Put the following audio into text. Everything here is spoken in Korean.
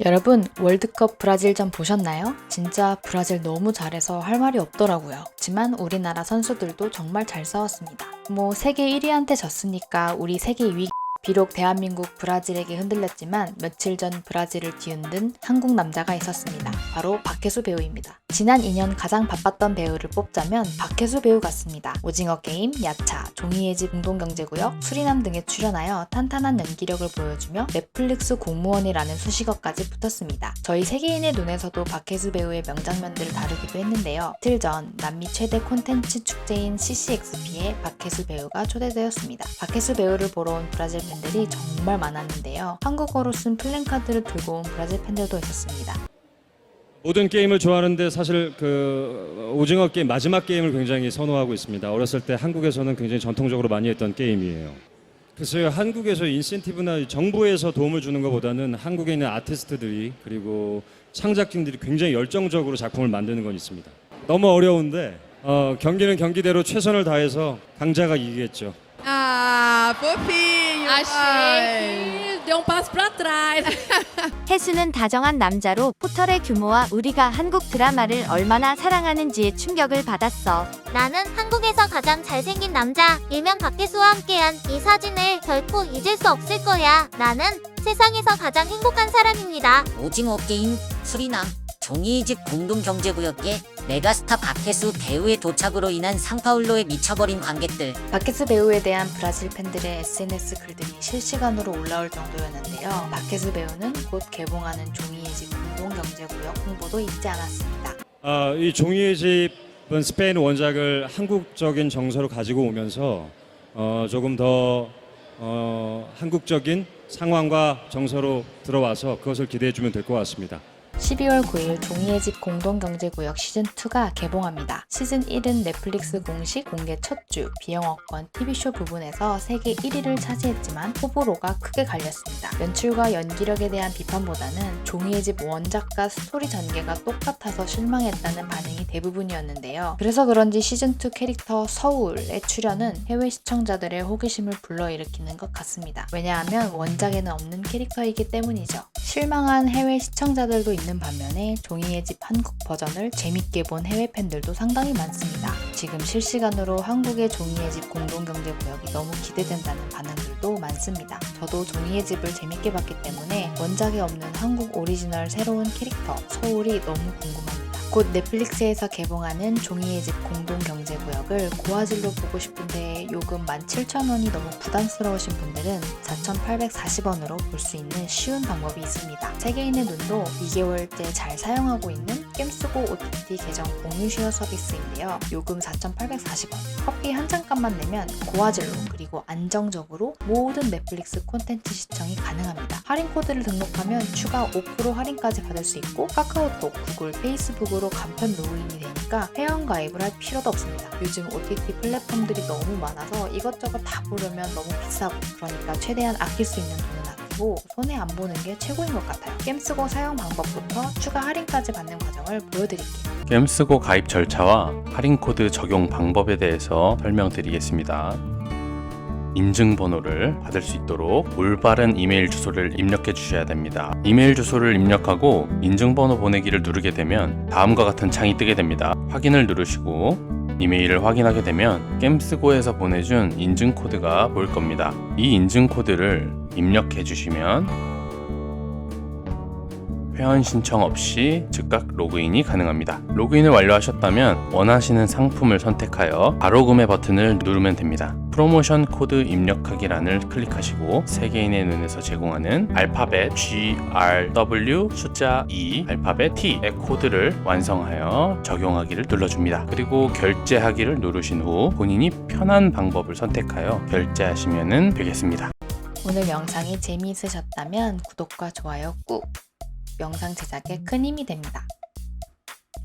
여러분 월드컵 브라질전 보셨나요? 진짜 브라질 너무 잘해서 할 말이 없더라고요. 하지만 우리나라 선수들도 정말 잘 싸웠습니다. 뭐 세계 1위한테 졌으니까 우리 세계 2위 비록 대한민국 브라질에게 흔들렸지만 며칠 전 브라질을 뒤흔든 한국 남자가 있었습니다. 바로 박혜수 배우입니다. 지난 2년 가장 바빴던 배우를 뽑자면 박혜수 배우 같습니다. 오징어 게임, 야차, 종이의 집 공동경제구역, 수리남 등에 출연하여 탄탄한 연기력을 보여주며 넷플릭스 공무원이라는 수식어까지 붙었습니다. 저희 세계인의 눈에서도 박혜수 배우의 명장면들을 다루기도 했는데요. 이틀 전 남미 최대 콘텐츠 축제인 CCXP에 박혜수 배우가 초대되었습니다. 박혜수 배우를 보러 온 브라질 팬들이 정말 많았는데요. 한국어로 쓴 플랜카드를 들고 온 브라질 팬들도 있었습니다. 모든 게임을 좋아하는데 사실 그 오징어 게임 마지막 게임을 굉장히 선호하고 있습니다. 어렸을 때 한국에서는 굉장히 전통적으로 많이 했던 게임이에요. 글쎄요, 한국에서 인센티브나 정부에서 도움을 주는 것보다는 한국에 있는 아티스트들이 그리고 창작진들이 굉장히 열정적으로 작품을 만드는 건 있습니다. 너무 어려운데 어, 경기는 경기대로 최선을 다해서 강자가 이기겠죠. Achei Ai. que deu um passo pra trás. 혜수는 다정한 남자로 포털의 규모와 우리가 한국 드라마를 얼마나 사랑하는지에 충격을 받았어. 나는 한국에서 가장 잘생긴 남자, 일명 박혜수와 함께한 이 사진을 결코 잊을 수 없을 거야. 나는 세상에서 가장 행복한 사람입니다. 오징어 게임, 수리남, 종이집 공동경제구역에 메가스타 박혜수 배우의 도착으로 인한 상파울로에 미쳐버린 관객들 박혜수 배우에 대한 브라질 팬들의 SNS 글들이 실시간으로 올라올 정도였는데요. 박혜수 배우는 곧 개봉하는 종이의 집 공동경제구역 홍보도 잊지 않았습니다. 아, 이 종이의 집은 스페인 원작을 한국적인 정서로 가지고 오면서 어, 조금 더 어, 한국적인 상황과 정서로 들어와서 그것을 기대해 주면 될 것 같습니다. 12월 9일 종이의 집 공동경제구역 시즌2가 개봉합니다. 시즌1은 넷플릭스 공식 공개 첫 주 비영어권 TV쇼 부분에서 세계 1위를 차지했지만 호불호가 크게 갈렸습니다. 연출과 연기력에 대한 비판보다는 종이의 집 원작과 스토리 전개가 똑같아서 실망했다는 반응이 대부분이었는데요. 그래서 그런지 시즌2 캐릭터 서울의 출연은 해외 시청자들의 호기심을 불러일으키는 것 같습니다. 왜냐하면 원작에는 없는 캐릭터이기 때문이죠. 실망한 해외 시청자들도 있는 반면에 종이의 집 한국 버전을 재밌게 본 해외 팬들도 상당히 많습니다. 지금 실시간으로 한국의 종이의 집 공동경제구역이 너무 기대된다는 반응들도 많습니다. 저도 종이의 집을 재밌게 봤기 때문에 원작에 없는 한국 오리지널 새로운 캐릭터 서울이 너무 궁금합니다. 곧 넷플릭스에서 개봉하는 종이의 집 공동경제 구역을 고화질로 보고 싶은데 요금 17,000원이 너무 부담스러우신 분들은 4,840원으로 볼 수 있는 쉬운 방법이 있습니다. 세계인의 눈도 2개월째 잘 사용하고 있는 겜쓰고 OTT 계정 공유 쉐어 서비스인데요. 요금 4,840원. 커피 한 잔값만 내면 고화질로 그리고 안정적으로 모든 넷플릭스 콘텐츠 시청이 가능합니다. 할인 코드를 등록하면 추가 5% 할인까지 받을 수 있고 카카오톡, 구글, 페이스북으로 간편 로그인이 되니까 회원 가입을 할 필요도 없습니다. 요즘 OTT 플랫폼들이 너무 많아서 이것저것 다 보려면 너무 비싸고 그러니까 최대한 아낄 수 있는 돈은 아끼고 손해 안 보는 게 최고인 것 같아요. 게임 쓰고 사용 방법부터 추가 할인까지 받는 과정을 보여드릴게요. 게임 쓰고 가입 절차와 할인 코드 적용 방법에 대해서 설명드리겠습니다. 인증번호를 받을 수 있도록 올바른 이메일 주소를 입력해 주셔야 됩니다. 이메일 주소를 입력하고 인증번호 보내기를 누르게 되면 다음과 같은 창이 뜨게 됩니다. 확인을 누르시고 이메일을 확인하게 되면 겜스고에서 보내준 인증 코드가 보일 겁니다. 이 인증 코드를 입력해 주시면 회원 신청 없이 즉각 로그인이 가능합니다. 로그인을 완료하셨다면 원하시는 상품을 선택하여 바로 구매 버튼을 누르면 됩니다. 프로모션 코드 입력하기란을 클릭하시고 세계인의 눈에서 제공하는 알파벳 G, R, W 숫자 2, 알파벳 T의 코드를 완성하여 적용하기를 눌러줍니다. 그리고 결제하기를 누르신 후 본인이 편한 방법을 선택하여 결제하시면 되겠습니다. 오늘 영상이 재미있으셨다면 구독과 좋아요 꾹! 영상 제작에 큰 힘이 됩니다.